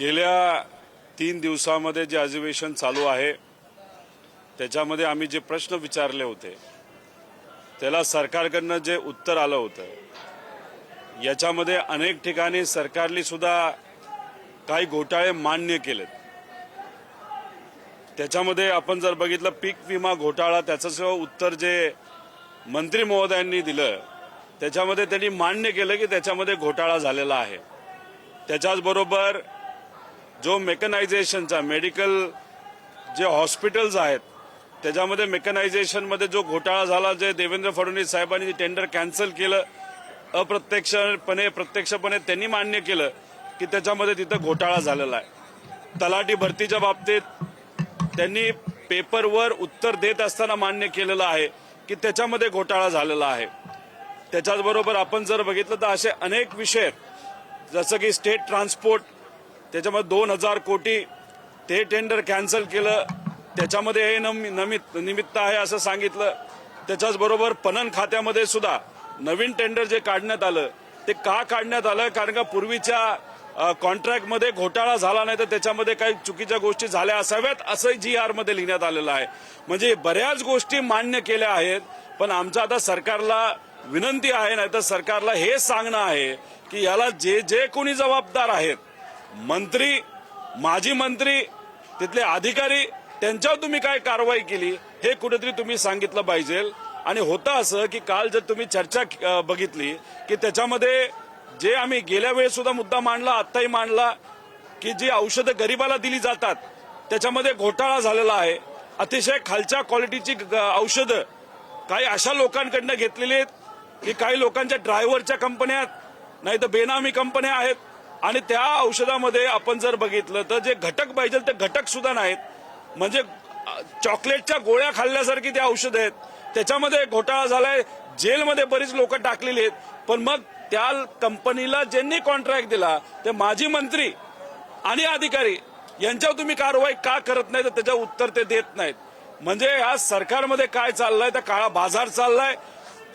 गेल्या तीन दिवसामध्ये जे अधिवेशन चालू आहे त्याच्यामध्ये आम्ही जे प्रश्न विचारले होते त्याला सरकारकडनं जे उत्तर आलं होतं याच्यामध्ये अनेक ठिकाणी सरकारने सुद्धा काही घोटाळे मान्य केलेत. त्याच्यामध्ये आपण जर बघितलं पीक विमा घोटाळा त्याचं सुद्धा उत्तर जे मंत्री महोदयांनी दिलं त्याच्यामध्ये त्यांनी मान्य केलं की त्याच्यामध्ये घोटाळा झालेला आहे. त्याच्याचबरोबर जो मेकनायझेशनचा मेडिकल जे हॉस्पिटल्स आहेत त्याच्यामध्ये मेकनायझेशनमध्ये जो घोटाळा झाला जे देवेंद्र फडणवीस साहेबांनी टेंडर कॅन्सल केलं अप्रत्यक्षपणे प्रत्यक्षपणे त्यांनी मान्य केलं की त्याच्यामध्ये तिथं घोटाळा झालेला आहे. तलाठी भरतीच्या बाबतीत त्यांनी पेपरवर उत्तर देत असताना मान्य केलेलं आहे की त्याच्यामध्ये घोटाळा झालेला आहे. त्याच्याचबरोबर आपण जर बघितलं तर असे अनेक विषय जसं की स्टेट ट्रान्सपोर्ट त्याच्यामध्ये दोन हजार कोटी ते टेंडर कॅन्सल केलं. त्याच्यामध्ये हे नमित निमित्त आहे असं सांगितलं. त्याच्याचबरोबर पणन खात्यामध्ये सुद्धा नवीन टेंडर जे काढण्यात आलं ते का काढण्यात आलं? कारण का पूर्वीच्या कॉन्ट्रॅक्टमध्ये घोटाळा झाला नाही तर त्याच्यामध्ये काही चुकीच्या गोष्टी झाल्या असाव्यात असं जी आरमध्ये लिहिण्यात आलेलं आहे. म्हणजे बऱ्याच गोष्टी मान्य केल्या आहेत पण आमचं आता सरकारला विनंती आहे नाही तर सरकारला हे सांगणं आहे की याला जे जे कोणी जबाबदार आहेत मंत्री माजी मंत्री तिथले अधिकारी त्यांच्यावर तुम्ही काय कारवाई केली हे कुठेतरी तुम्ही सांगितलं पाहिजे. आणि होतं असं की काल जर तुम्ही चर्चा बघितली की त्याच्यामध्ये जे आम्ही गेल्या वेळेस सुद्धा मुद्दा मांडला आत्ताही मांडला की जी औषधं गरिबाला दिली जातात त्याच्यामध्ये घोटाळा झालेला आहे. अतिशय खालच्या क्वालिटीची ग- औषधं काही अशा लोकांकडनं घेतलेली आहेत की काही लोकांच्या ड्रायव्हरच्या कंपन्या आहेत नाही तर बेनामी कंपन्या आहेत आणि त्या औषधामध्ये आपण जर बघितलं तर जे घटक पाहिजे ते घटक सुद्धा नाहीत. म्हणजे चॉकलेटच्या गोळ्या खाल्ल्यासारखी ते औषध आहेत. त्याच्यामध्ये घोटाळा झालाय. जेलमध्ये बरीच लोक टाकलेली आहेत. पण मग त्या कंपनीला ज्यांनी कॉन्ट्रॅक्ट दिला ते माजी मंत्री आणि अधिकारी यांच्यावर तुम्ही कारवाई का करत नाही तर त्याचं उत्तर ते देत नाहीत. म्हणजे आज सरकारमध्ये काय चाललंय? तर काळा बाजार चाललाय.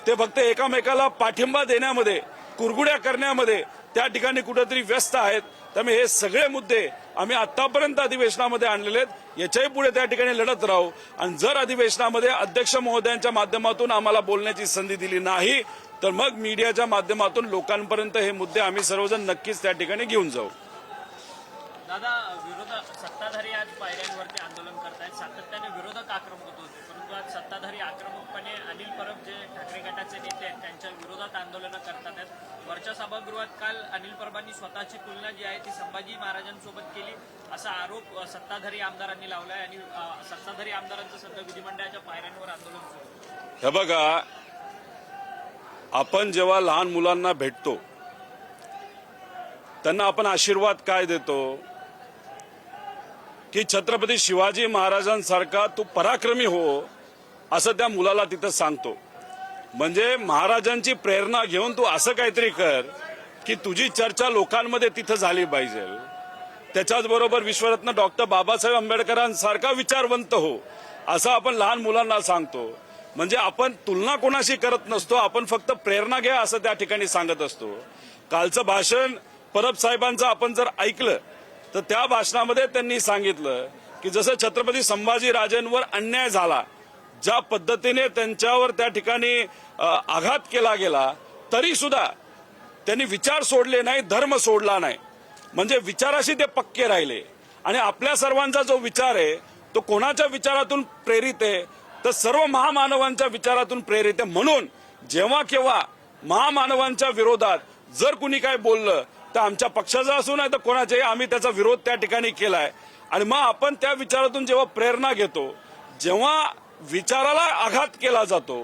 ते फक्त एकामेकाला पाठिंबा देण्यामध्ये कुरगुड्या करण्यामध्ये त्या ठिकाणी कुठेतरी व्यस्त आहेत. त्यामुळे हे सगळे मुद्दे आम्ही आतापर्यंत अधिवेशनामध्ये आणलेले आहेत. याच्याही पुढे त्या ठिकाणी लढत राहू. आणि जर अधिवेशनामध्ये अध्यक्ष महोदयांच्या माध्यमातून आम्हाला बोलण्याची संधी दिली नाही तर मग मीडियाच्या माध्यमातून लोकांपर्यंत हे मुद्दे आम्ही सर्वजण नक्कीच त्या ठिकाणी घेऊन जाऊ. दादा विरोधक सत्ताधारी आज पायऱ्यांवरती आंदोलन करतायत. सातत्याने विरोधक आक्रमक विरोधात सत्ताधारी आक्रमकपणे अनिल परब जे ठाकरे गटाचे नेते आहेत त्यांच्या विरोधात आंदोलनं करतात आहेत. वरच्या सभागृहात काल अनिल परबांनी स्वतःची तुलना जी आहे ती संभाजी महाराजांसोबत केली. असा आरोप सत्ताधारी आमदारांनी लावलाय आणि सत्ताधारी आमदारांचं सध्या विधिमंडळाच्या पायऱ्यांवर आंदोलन सुरू हे बघा आपण जेव्हा लहान मुलांना भेटतो त्यांना आपण आशीर्वाद काय देतो? की छत्रपती शिवाजी महाराजांसारखा तू पराक्रमी हो असं त्या मुलाला तिथं सांगतो. म्हणजे महाराजांची प्रेरणा घेऊन तू असं काहीतरी कर की तुझी चर्चा लोकांमध्ये तिथं झाली पाहिजे. त्याच्याच बरोबर विश्वरत्न डॉक्टर बाबासाहेब आंबेडकरांसारखा विचारवंत हो असं आपण लहान मुलांना सांगतो. म्हणजे आपण तुलना कोणाशी करत नसतो आपण फक्त प्रेरणा घ्या असं त्या ठिकाणी सांगत असतो. कालचं भाषण परब साहेबांचं आपण जर ऐकलं तर त्या भाषणामध्ये त्यांनी सांगितलं की जसं छत्रपती संभाजी राजेंवर अन्याय झाला ज्या पद्धतीने त्यांच्यावर त्या ठिकाणी आघात केला गेला तरी सुद्धा त्यांनी विचार सोडले नाही धर्म सोडला नाही. म्हणजे विचाराशी ते पक्के राहिले. आणि आपल्या सर्वांचा जो विचार आहे तो कोणाच्या विचारातून प्रेरित आहे तर सर्व महामानवांच्या विचारातून प्रेरित आहे. म्हणून जेव्हा केव्हा महामानवांच्या विरोधात जर कुणी काय बोललं तर आमच्या पक्षाचं असू नाही तर कोणाच्याही आम्ही त्याचा विरोध त्या ठिकाणी केलाय. आणि मग आपण त्या विचारातून जेव्हा प्रेरणा घेतो जेव्हा विचाराला आघात केला जातो.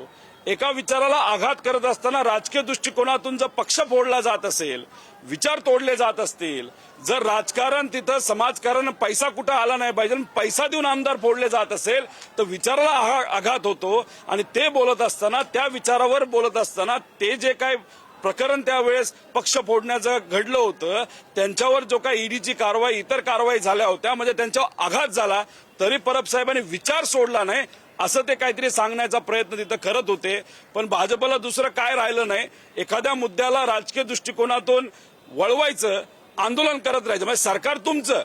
एका विचाराला आघात करत असताना राजकीय दृष्टिकोनातून जर पक्ष फोडला जात असेल विचार तोडले जात असतील जर राजकारण तिथं समाजकारण पैसा कुठं आला नाही पाहिजे आणि पैसा देऊन आमदार फोडले जात असेल तर विचाराला आघा- आघात होतो आणि ते बोलत असताना त्या विचारावर बोलत असताना ते जे काय प्रकरण त्यावेळेस पक्ष फोडण्याचं घडलं होतं त्यांच्यावर जो काही ईडीची कारवाई इतर कारवाई झाल्या होत्या म्हणजे त्यांच्यावर आघात झाला तरी परब साहेबांनी विचार सोडला नाही असं ते काहीतरी सांगण्याचा प्रयत्न तिथं करत होते. पण भाजपला दुसरं काय राहिलं नाही. एखाद्या मुद्द्याला राजकीय दृष्टिकोनातून वळवायचं आंदोलन करत राहायचं. म्हणजे सरकार तुमचं.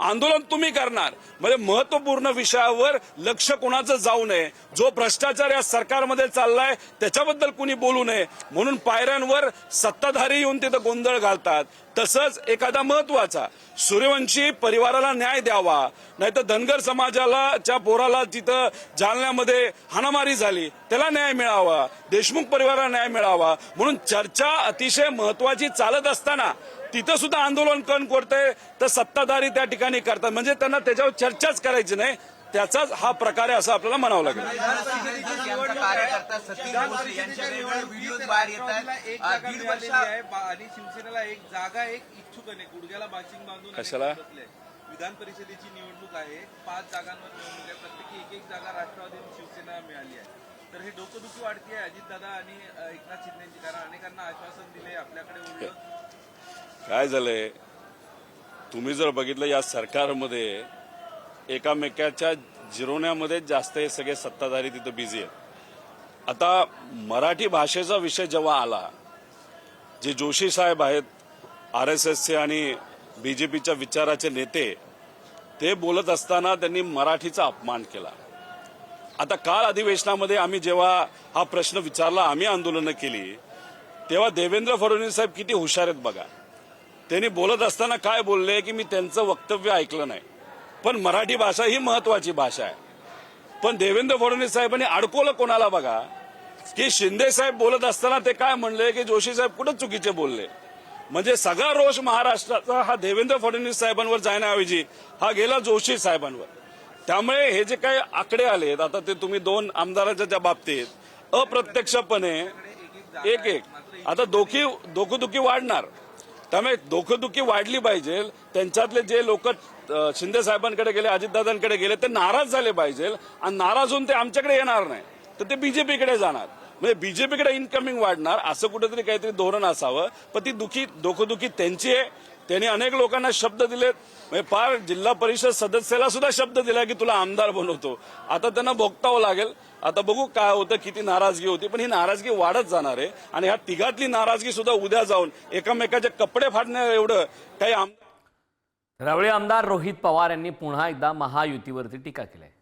आंदोलन तुम्ही करणार. म्हणजे महत्त्वपूर्ण विषयावर लक्ष कोणाचं जाऊ नये. जो भ्रष्टाचार या सरकारमध्ये चाललाय त्याच्याबद्दल कुणी बोलू नये. म्हणून पायऱ्यांवर सत्ताधारी येऊन तिथं गोंधळ घालतात. तसंच एखादा महत्त्वाचा सूर्यवंशी परिवाराला न्याय द्यावा. नाहीतर धनगर समाजाला च्या पोराला तिथं जालन्यामध्ये हाणामारी झाली त्याला न्याय मिळावा. देशमुख परिवाराला न्याय मिळावा. म्हणून चर्चा अतिशय महत्वाची चालत असताना तिथं सुद्धा आंदोलन कोण करतंय तर सत्ताधारी त्या ठिकाणी करतात. म्हणजे त्यांना त्याच्यावर चर्चाच करायची नाही. त्याचाच हा प्रकार आहे असं आपल्याला म्हणावं लागेल. आहे. आहे. कशाला? विधान परिषदेची निवडणूक आहे. पाच जागांवर निवडणूक आहे. प्रत्येकी एक एक जागा राष्ट्रवादी शिवसेना मिळाली आहे. तर हे डोकंदुखी वाढती आहे अजितदादा आणि एकनाथ शिंदेची. कारण अनेकांना आश्वासन दिले आपल्याकडे उरलं काय झालंय? तुम्ही जर बघितलं या सरकारमध्ये एकामेकाच्या जिरवण्यामध्ये जास्त हे सगळे सत्ताधारी तिथं बिझी आहेत. आता मराठी भाषेचा विषय जेव्हा आला जे जोशी साहेब आहेत आर एस एसचे आणि बीजेपीच्या विचाराचे नेते ते बोलत असताना त्यांनी मराठीचा अपमान केला. आता काल अधिवेशनामध्ये आम्ही जेव्हा हा प्रश्न विचारला आम्ही आंदोलनं केली तेव्हा देवेंद्र फडणवीस साहेब किती हुशार आहेत बघा. त्यांनी बोलत असताना काय बोलले की मी त्यांचं वक्तव्य ऐकलं नाही. पण मराठी भाषा ही महत्वाची भाषा आहे. पण देवेंद्र फडणवीस साहेबांनी अडकवलं कोणाला बघा? की शिंदे साहेब बोलत असताना ते काय म्हणले की जोशी साहेब कुठं चुकीचे बोलले? म्हणजे सगळा रोष महाराष्ट्राचा हा देवेंद्र फडणवीस साहेबांवर जाण्याऐवजी हा गेला जोशी साहेबांवर. त्यामुळे हे जे काही आकडे आलेत आता ते तुम्ही दोन आमदारांच्या ज्या बाबतीत अप्रत्यक्षपणे एक एक. आता दोखी दोखुदुखी वाढणार. त्यामुळे दोखोदुखी वाढली पाहिजे. त्यांच्यातले जे लोक शिंदे साहेबांकडे गेले अजितदादांकडे गेले ते नाराज झाले पाहिजे. आणि नाराज होऊन ते आमच्याकडे येणार नाही. तर ते बीजेपीकडे जाणार. म्हणजे बीजेपीकडे इनकमिंग वाढणार असं कुठेतरी काहीतरी धोरण असावं. पण ती दुखी दोखोदुखी त्यांची आहे. त्यांनी अनेक लोकांना शब्द दिलेत. म्हणजे फार जिल्हा परिषद सदस्याला सुद्धा शब्द दिला की तुला आमदार बनवतो. आता त्यांना भोगतावं लागेल. आता बघू काय होतं किती नाराजगी होती पण ही नाराजगी वाढत जाणार आहे. आणि ह्या तिघातली नाराजगी सुद्धा उद्या जाऊन एकमेकाचे कपडे फाडण्या एवढं काही आमदार यावेळी आमदार रोहित पवार यांनी पुन्हा एकदा महायुतीवरती टीका केली आहे.